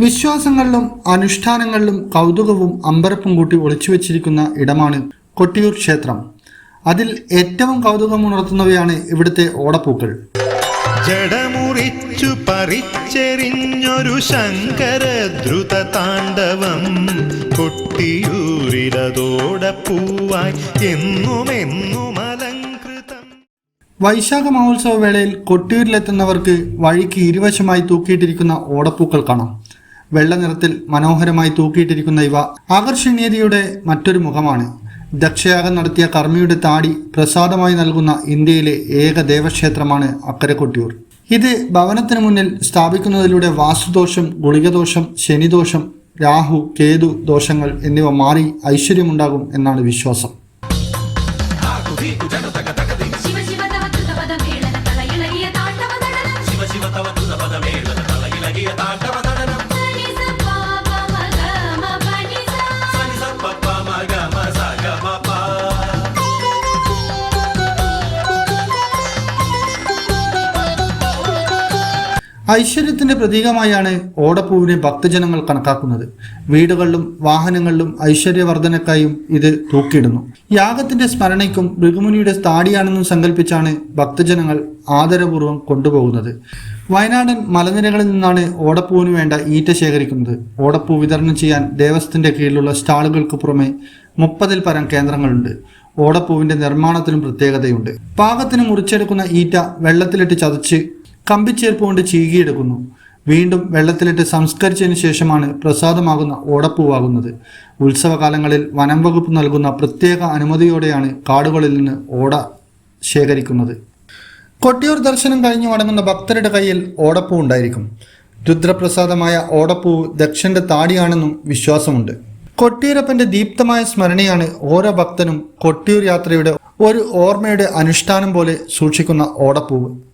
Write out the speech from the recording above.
വിശ്വാസങ്ങളിലും അനുഷ്ഠാനങ്ങളിലും കൗതുകവും അമ്പരപ്പും കൂട്ടി ഒളിച്ചു വെച്ചിരിക്കുന്ന ഇടമാണ് കൊട്ടിയൂർ ക്ഷേത്രം. അതിൽ ഏറ്റവും കൗതുകമുണർത്തുന്നവയാണ് ഇവിടുത്തെ ഓടപ്പൂക്കൾ. ജടമുറിച്ചു പറിച്ചെറിഞ്ഞൊരു ശങ്കര ദ്രുത താണ്ഡവം കൊട്ടിയൂരിലതോടെ പൂവായി എന്നുമെന്നും വൈശാഖ മഹോത്സവ വേളയിൽ കൊട്ടിയൂരിലെത്തുന്നവർക്ക് വഴിക്ക് ഇരുവശമായി തൂക്കിയിട്ടിരിക്കുന്ന ഓടപ്പൂക്കൾ കാണാം. വെള്ള നിറത്തിൽ മനോഹരമായി തൂക്കിയിട്ടിരിക്കുന്ന ഇവ ആകർഷണീയതയുടെ മറ്റൊരു മുഖമാണ്. ദക്ഷയാഗം നടത്തിയ കർമ്മിയുടെ താടി പ്രസാദമായി നൽകുന്ന ഇന്ത്യയിലെ ഏക ദേവക്ഷേത്രമാണ് അക്കരെ കൊട്ടിയൂർ ഇത് ഭവനത്തിന് മുന്നിൽ സ്ഥാപിക്കുന്നതിലൂടെ വാസ്തുദോഷം ഗുളികദോഷം ശനിദോഷം രാഹു കേതു ദോഷങ്ങൾ എന്നിവ മാറി ഐശ്വര്യമുണ്ടാകും എന്നാണ് വിശ്വാസം. だけれ ഐശ്വര്യത്തിന്റെ പ്രതീകമായാണ് ഓടപ്പൂവിനെ ഭക്തജനങ്ങൾ കണക്കാക്കുന്നത്. വീടുകളിലും വാഹനങ്ങളിലും ഐശ്വര്യവർദ്ധനക്കായും ഇത് തൂക്കിയിടുന്നു. യാഗത്തിന്റെ സ്മരണയ്ക്കും ഭൃഗുമുനിയുടെ താടിയാണെന്നും സങ്കല്പിച്ചാണ് ഭക്തജനങ്ങൾ ആദരപൂർവം കൊണ്ടുപോകുന്നത്. വയനാടൻ മലനിരകളിൽ നിന്നാണ് ഓടപ്പൂവിന് വേണ്ട ഈറ്റ ശേഖരിക്കുന്നത്. ഓടപ്പൂ വിതരണം ചെയ്യാൻ ദേവസ്വത്തിന്റെ കീഴിലുള്ള സ്റ്റാളുകൾക്ക് പുറമെ മുപ്പതിൽ പരം കേന്ദ്രങ്ങളുണ്ട്. ഓടപ്പൂവിന്റെ നിർമ്മാണത്തിനും പ്രത്യേകതയുണ്ട്. പാകത്തിന് മുറിച്ചെടുക്കുന്ന ഈറ്റ വെള്ളത്തിലിട്ട് ചതച്ച് കമ്പിച്ചേർപ്പ് കൊണ്ട് ചീകിയെടുക്കുന്നു. വീണ്ടും വെള്ളത്തിലിട്ട് സംസ്കരിച്ചതിന് ശേഷമാണ് പ്രസാദമാകുന്ന ഓടപ്പൂവാകുന്നത്. ഉത്സവകാലങ്ങളിൽ വനം വകുപ്പ് നൽകുന്ന പ്രത്യേക അനുമതിയോടെയാണ് കാടുകളിൽ നിന്ന് ഓട ശേഖരിക്കുന്നത്. കൊട്ടിയൂർ ദർശനം കഴിഞ്ഞു മടങ്ങുന്ന ഭക്തരുടെ കയ്യിൽ ഓടപ്പൂ ഉണ്ടായിരിക്കും. രുദ്രപ്രസാദമായ ഓടപ്പൂവ് ദക്ഷന്റെ താടിയാണെന്നും വിശ്വാസമുണ്ട്. കൊട്ടിയൂരപ്പന്റെ ദീപ്തമായ സ്മരണയാണ് ഓരോ ഭക്തനും കൊട്ടിയൂർ യാത്രയുടെ ഒരു ഓർമ്മയുടെ അനുഷ്ഠാനം പോലെ സൂക്ഷിക്കുന്ന ഓടപ്പൂവ്.